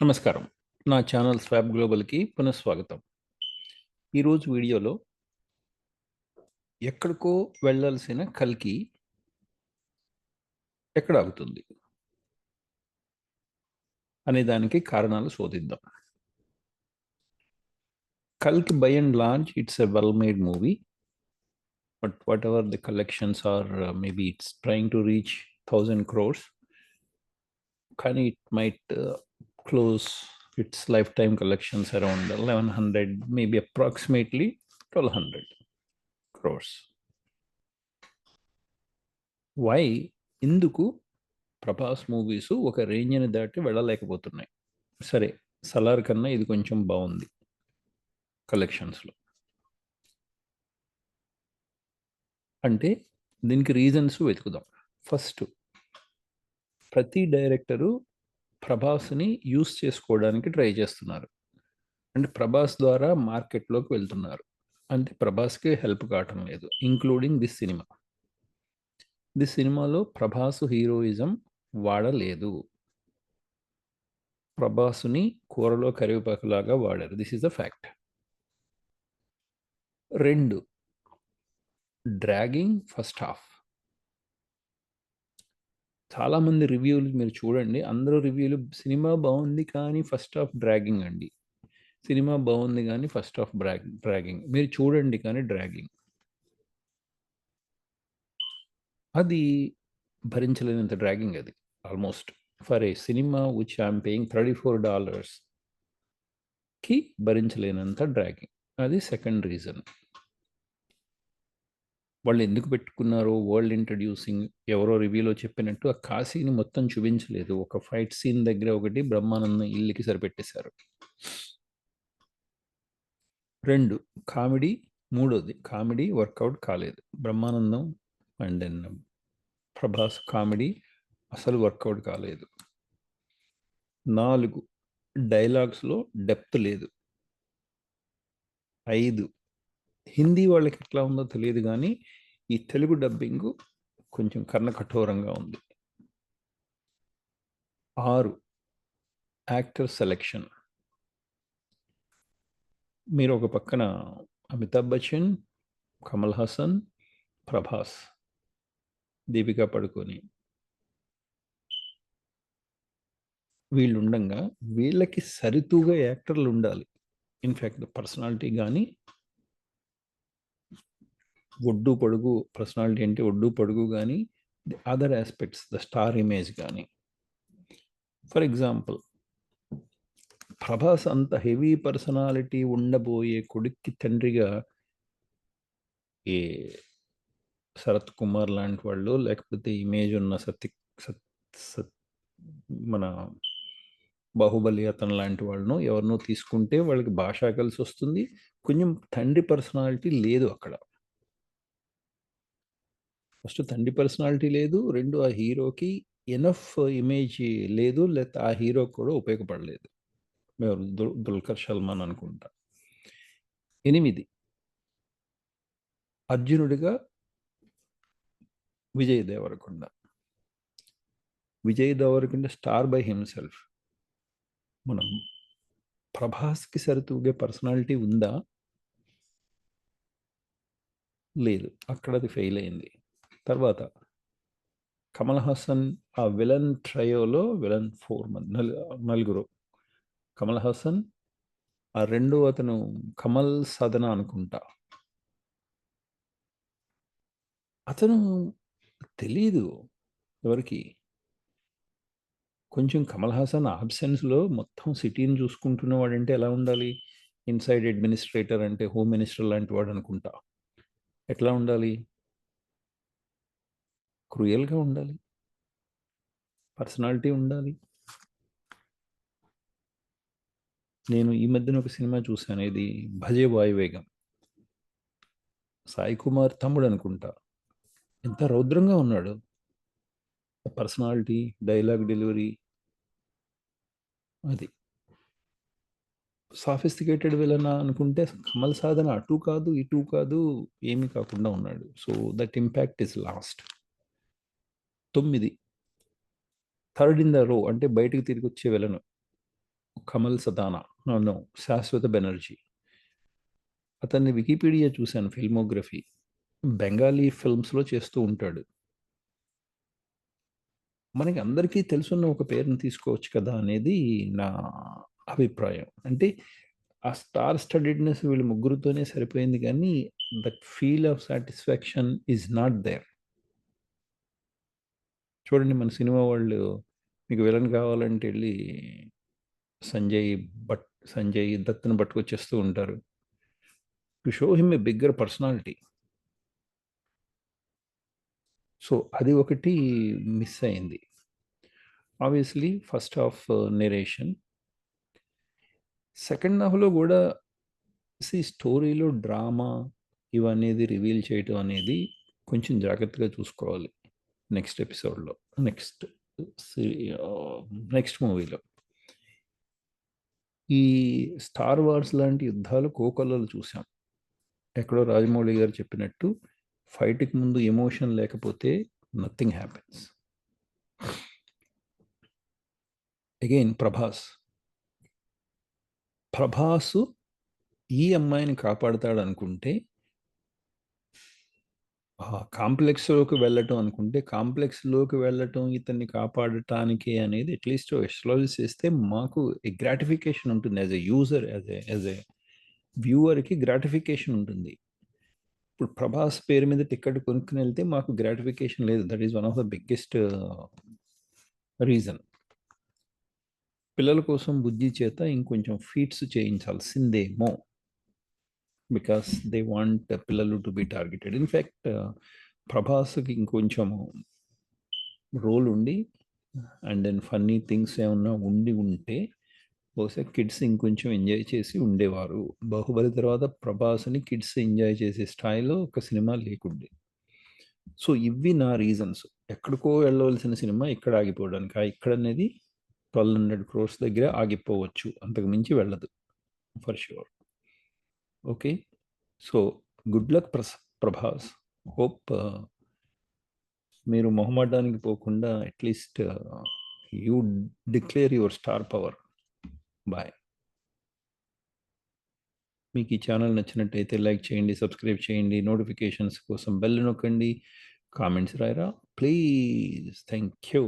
నమస్కారం. నా channel swap గ్లోబల్కి పునఃస్వాగతం. ఈరోజు వీడియోలో ఎక్కడికో వెళ్ళాల్సిన కల్కి ఎక్కడ ఆగుతుంది? అనే దానికి కారణాలు శోధిద్దాం. కల్కి by and large it's a well made movie. But whatever the collections are uh, maybe it's trying to reach thousand crores. కానీ it might uh, close its lifetime collections around 1100 maybe approximately 1200 crores. Why ఎందుకు Prabhas movies ఒక రేంజ్ని దాటి వెళ్ళలేకపోతున్నాయి. సరే సలార్ కన్నా ఇది కొంచెం బాగుంది కలెక్షన్స్లో అంటే దీనికి రీజన్స్ వెతుకుదాం. ఫస్ట్ ప్రతి డైరెక్టరు ప్రభాస్ని యూస్ చేసుకోవడానికి ట్రై చేస్తున్నారు. అంటే ప్రభాస్ ద్వారా మార్కెట్లోకి వెళ్తున్నారు. అంటే ప్రభాస్కి హెల్ప్ కావటం లేదు ఇంక్లూడింగ్ దిస్ సినిమా. దిస్ సినిమాలో ప్రభాస్ హీరోయిజం వాడలేదు. ప్రభాసుని కూరలో కరివేపాకులాగా వాడారు. This is a fact. రెండు డ్రాగింగ్ ఫస్ట్ హాఫ్. చాలామంది రివ్యూలు మీరు చూడండి. అందరూ రివ్యూలు సినిమా బాగుంది కానీ ఫస్ట్ హాఫ్ డ్రాగింగ్ అండి. సినిమా బాగుంది కానీ ఫస్ట్ హాఫ్ డ్రాగ్ డ్రాగింగ్. మీరు చూడండి కానీ డ్రాగింగ్. అది భరించలేనంత డ్రాగింగ్ అది almost. For a cinema which I'm paying thirty four డాలర్స్కి భరించలేనంత డ్రాగింగ్. అది సెకండ్ రీజన్. వాళ్ళు ఎందుకు పెట్టుకున్నారో వరల్డ్ ఇంట్రడ్యూసింగ్ ఎవరో రివ్యూలో చెప్పినట్టు ఆ కాశీని మొత్తం చూపించలేదు. ఒక ఫైట్ సీన్ దగ్గర ఒకటి బ్రహ్మానందం ఇల్లుకి సరిపెట్టేశారు. రెండు కామెడీ మూడోది కామెడీ వర్కౌట్ కాలేదు. Brahmanandam and then Prabhas comedy అసలు వర్కౌట్ కాలేదు. నాలుగు డైలాగ్స్లో డెప్త్ లేదు. ఐదు హిందీ వాళ్ళకి ఎట్లా ఉందో తెలియదు కానీ ఈ తెలుగు డబ్బింగ్ కొంచెం కర్ణ కఠోరంగా ఉంది. ఆరు. Actor selection. మీరు ఒక పక్కన అమితాబ్ బచ్చన్ కమల్ హాసన్ ప్రభాస్ దీపికా పడుకొని. వీళ్ళు ఉండగా వీళ్ళకి సరితూగా యాక్టర్లు ఉండాలి. ఇన్ఫ్యాక్ట్ పర్సనాలిటీ కానీ ఒడ్డు పొడుగు పర్సనాలిటీ అంటే ఒడ్డు పొడుగు కానీ the other aspects the star image కానీ ఫర్ ఎగ్జాంపుల్ ప్రభాస్ అంత హెవీ పర్సనాలిటీ ఉండబోయే కొడుక్కి తండ్రిగా ఏ శరత్ కుమార్ లాంటి వాళ్ళు లేకపోతే ఇమేజ్ ఉన్న సత్య సత్ సత్ మన బాహుబలి అతను లాంటి వాళ్ళను ఎవరినో తీసుకుంటే వాళ్ళకి భాష కలిసి వస్తుంది కొంచెం తండ్రి పర్సనాలిటీ లేదు అక్కడ. ఫస్ట్ తండ్రి పర్సనాలిటీ లేదు రెండు ఆ హీరోకి ఎనఫ్ ఇమేజ్ లేదు లేకపోతే ఆ హీరో కూడా ఉపయోగపడలేదు. మేము దుల్కర్ సల్మాన్ అనుకుంటా. ఎనిమిది. అర్జునుడిగా Vijay Deverakonda. Vijay Deverakonda star by himself. మనం ప్రభాస్కి సరితూగే పర్సనాలిటీ ఉందా? లేదు. అక్కడ అది ఫెయిల్ అయింది. తర్వాత కమల్ హాసన్ ఆ విలన్ ట్రయోలో విలన్ ఫోర్ మంది నలు నలుగురు. కమల్ హాసన్ ఆ రెండు అతను కమల్ సదన అనుకుంటా. అతను తెలీదు ఎవరికి. కొంచెం కమల్ హాసన్ ఆబ్సెన్స్లో మొత్తం సిటీని చూసుకుంటున్నవాడంటే ఎలా ఉండాలి? ఇన్సైడ్ అడ్మినిస్ట్రేటర్ అంటే హోమ్ మినిస్టర్ లాంటి వాడు అనుకుంటా ఎట్లా ఉండాలి? క్రూయల్గా ఉండాలి. పర్సనాలిటీ ఉండాలి. నేను ఈ మధ్యన ఒక సినిమా చూశాను. ఇది భజే వాయువేగం సాయి కుమార్ తమ్ముడు అనుకుంటా. ఎంత రౌద్రంగా ఉన్నాడు. Personality dialogue delivery. అది. సాఫిస్టికేటెడ్ వెళ్ళనా అనుకుంటే కమల్ సాధన అటు కాదు ఇటు కాదు ఏమీ కాకుండా ఉన్నాడు. So that impact is lost. తొమ్మిది. థర్డ్ ఇన్ ద రో అంటే బయటికి తిరిగి వచ్చే వెళ్ళను కమల్ సదానా నో శాశ్వత బెనర్జీ అతన్ని వికీపీడియా చూశాను ఫిల్మోగ్రఫీ బెంగాలీ ఫిల్మ్స్లో చేస్తూ ఉంటాడు. మనకి అందరికీ తెలుసున్న ఒక పేరుని తీసుకోవచ్చు కదా అనేది నా అభిప్రాయం. అంటే ఆ స్టార్ స్టడీడ్నెస్ వీళ్ళు ముగ్గురుతోనే సరిపోయింది కానీ that feel of satisfaction is not there చూడండి మన సినిమా వాళ్ళు మీకు విలన్ కావాలంటే వెళ్ళి సంజయ్ భట్ సంజయ్ దత్తును పట్టుకొచ్చేస్తూ ఉంటారు. To show him a bigger personality so అది ఒకటి మిస్ అయింది. Obviously first half narration second హాఫ్లో కూడా సి స్టోరీలో డ్రామా ఇవనేది రివీల్ చేయటం అనేది కొంచెం జాగ్రత్తగా చూసుకోవాలి. నెక్స్ట్ ఎపిసోడ్లో నెక్స్ట్ నెక్స్ట్ మూవీలో. ఈ స్టార్ వార్స్ లాంటి యుద్ధాలు కోకొల్లలు చూసాం. ఎక్కడో రాజమౌళి గారు చెప్పినట్టు ఫైట్కి ముందు ఎమోషన్ లేకపోతే nothing happens. Again Prabhas. Prabhas ఈ అమ్మాయిని కాపాడుతాడు అనుకుంటే కాంప్లెక్స్లోకి వెళ్ళటం అనుకుంటే కాంప్లెక్స్లోకి వెళ్ళటం ఇతన్ని కాపాడటానికి అనేది అట్లీస్ట్ ఎస్ట్రాలజీ చేస్తే మాకు గ్రాటిఫికేషన్ ఉంటుంది. As a user as a as a వ్యూవర్కి gratification ఉంటుంది. ఇప్పుడు ప్రభాస్ పేరు మీద టికెట్ కొనుక్కుని వెళ్తే మాకు గ్రాటిఫికేషన్ లేదు. That is one of the biggest reason. పిల్లల కోసం బుద్ధి చేత ఇంకొంచెం ఫీట్స్ చేయించాల్సిందేమో. బికాస్ దే వాంట్ పిల్లలు to be targeted in fact ప్రభాస్కి ఇంకొంచెం రోల్ ఉండి అండ్ దెన్ ఫన్నీ థింగ్స్ ఏమన్నా ఉండి ఉంటే బహుశా కిడ్స్ ఇంకొంచెం ఎంజాయ్ చేసి ఉండేవారు. బాహుబలి తర్వాత ప్రభాస్ని కిడ్స్ ఎంజాయ్ చేసే స్థాయిలో ఒక సినిమా లేకుండే. సో ఇవి నా రీజన్స్ ఎక్కడికో వెళ్ళవలసిన సినిమా ఇక్కడ ఆగిపోవడానికి. ఇక్కడ అనేది ట్వెల్వ్ హండ్రెడ్ క్రోర్స్ దగ్గర ఆగిపోవచ్చు. అంతకు మించి వెళ్ళదు. For sure okay. So good luck ప్రస్ Prabhas. Hope మీరు మొహమాటానికి పోకుండా at least you declare your star power. Bye. మీకు ఈ ఛానల్ నచ్చినట్టయితే లైక్ చేయండి సబ్స్క్రైబ్ చేయండి నోటిఫికేషన్స్ కోసం బెల్ నొక్కండి కామెంట్స్ రాయరా. ప్లీజ్. Thank you